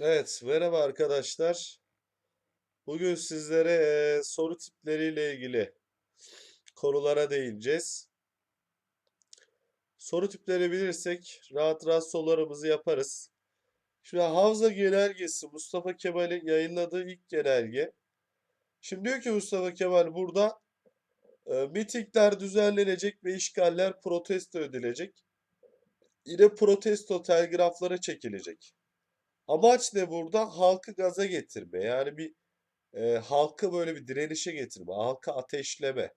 Evet, merhaba arkadaşlar. Bugün sizlere eee, soru tipleriyle ilgili konulara değineceğiz. Soru tipleri bilirsek rahat rahat sorularımızı yaparız. Şimdi Havza Genelgesi Mustafa Kemal'in yayınladığı ilk genelge. Şimdi diyor ki Mustafa Kemal burada e, mitingler düzenlenecek ve işgaller protesto edilecek. Yine protesto telgraflara çekilecek. Amaç ne burada? Halkı gaza getirme. Yani bir e, halkı böyle bir direnişe getirme, halkı ateşleme.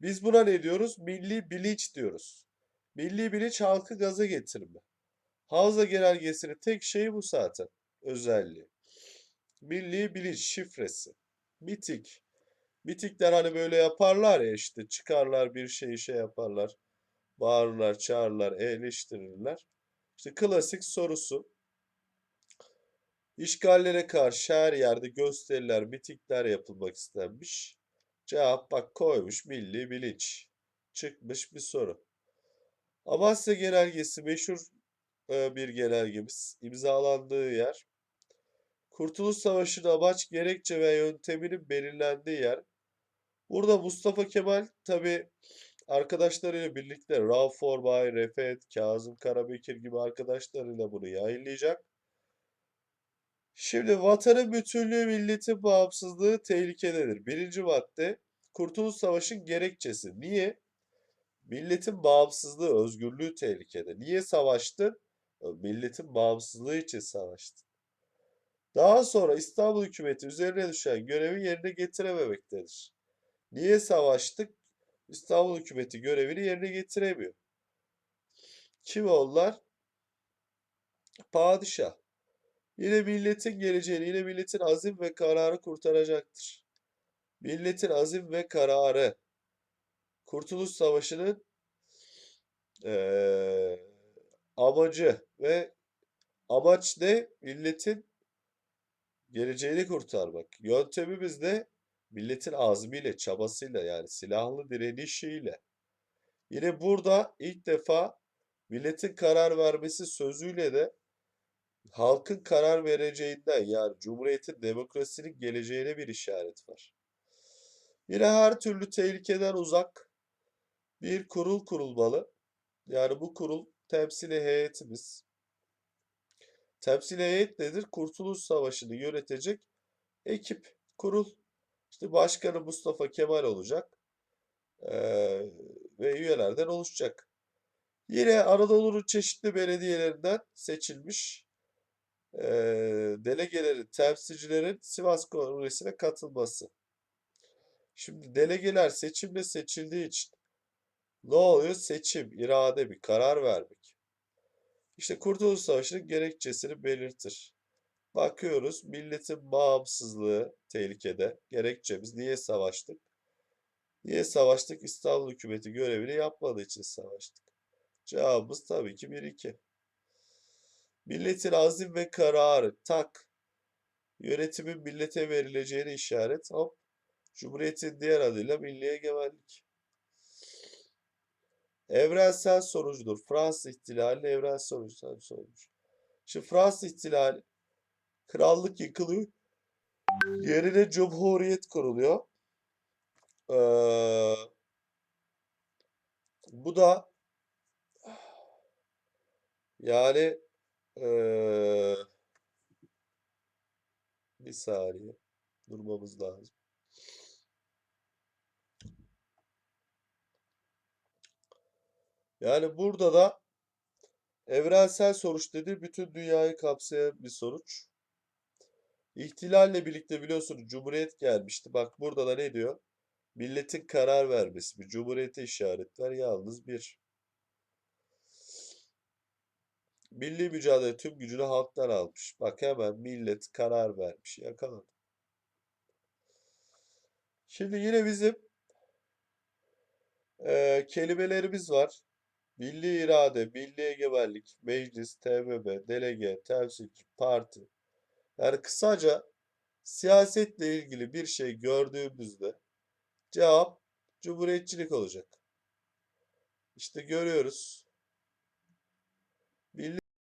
Biz buna ne diyoruz? Milli bilinç diyoruz. Milli bilinç halkı gaza getirme. Havza genelgesinin tek şeyi bu zaten. Özelliği. Milli bilinç şifresi. Miting. Mitingler hani böyle yaparlar ya işte çıkarlar bir şeyi şey yaparlar. Bağırırlar, çağırırlar, eleştirirler. İşte klasik sorusu. İşgallere karşı her yerde gösteriler, mitingler yapılmak istenmiş. Cevap bak koymuş milli bilinç. Çıkmış bir soru. Amasya Genelgesi meşhur e, bir genelgemiz. İmzalandığı yer. Kurtuluş Savaşı'nın amaç, gerekçe ve yönteminin belirlendiği yer. Burada Mustafa Kemal tabi arkadaşlarıyla birlikte Rauf Orbay, Refet, Kazım Karabekir gibi arkadaşlarıyla bunu yayınlayacak. Şimdi vatanın bütünlüğü, milletin bağımsızlığı tehlikededir. Birinci madde Kurtuluş Savaşı'nın gerekçesi. Niye? Milletin bağımsızlığı, özgürlüğü tehlikede. Niye savaştı? Milletin bağımsızlığı için savaştı. Daha sonra İstanbul hükümeti üzerine düşen görevi yerine getirememektedir. Niye savaştık? İstanbul hükümeti görevini yerine getiremiyor. Kim onlar? Padişah. Yine milletin geleceğini, yine milletin azim ve kararı kurtaracaktır. Milletin azim ve kararı. Kurtuluş Savaşı'nın eee, amacı ve amaç ne? Milletin geleceğini kurtarmak. Yöntemimiz de milletin azmiyle, çabasıyla yani silahlı direnişiyle. Yine burada ilk defa milletin karar vermesi sözüyle de halkın karar vereceğinden yani Cumhuriyet'in demokrasinin geleceğine bir işaret var. Yine her türlü tehlikeden uzak bir kurul kurulmalı. Yani bu kurul temsili heyetimiz. Temsili heyet nedir? Kurtuluş Savaşı'nı yönetecek ekip, kurul. İşte başkanı Mustafa Kemal olacak eee, ve üyelerden oluşacak. Yine Anadolu'nun çeşitli belediyelerinden seçilmiş eee delegelerin, temsilcilerin Sivas Kongresi'ne katılması. Şimdi delegeler seçimle seçildiği için ne oluyor? Seçim, irade bir karar vermek. İşte Kurtuluş Savaşı'nın gerekçesini belirtir. Bakıyoruz milletin bağımsızlığı tehlikede. Gerekçemiz niye savaştık? Niye savaştık? İstanbul hükümeti görevini yapmadığı için savaştık. Cevabımız tabii ki 1-2. Milletin azim ve kararı tak. Yönetimin millete verileceğine işaret hop. Cumhuriyetin diğer adıyla milli egemenlik. Evrensel sonucudur. Fransız ihtilalinin evrensel sonucu sormuş. Şimdi Fransız ihtilali krallık yıkılıyor. Yerine cumhuriyet kuruluyor. Ee, bu da yani ee, bir saniye durmamız lazım. Yani burada da evrensel sonuç dedi bütün dünyayı kapsayan bir sonuç. İhtilalle birlikte biliyorsunuz Cumhuriyet gelmişti. Bak burada da ne diyor? Milletin karar vermesi. Bir Cumhuriyete işaretler yalnız bir. Milli mücadele tüm gücünü halktan almış. Bak hemen millet karar vermiş. Yakaladı. Şimdi yine bizim eee, kelimelerimiz var. Milli irade, milli egemenlik, meclis, TBB, delege, temsilci, parti. Yani kısaca siyasetle ilgili bir şey gördüğümüzde cevap cumhuriyetçilik olacak. İşte görüyoruz.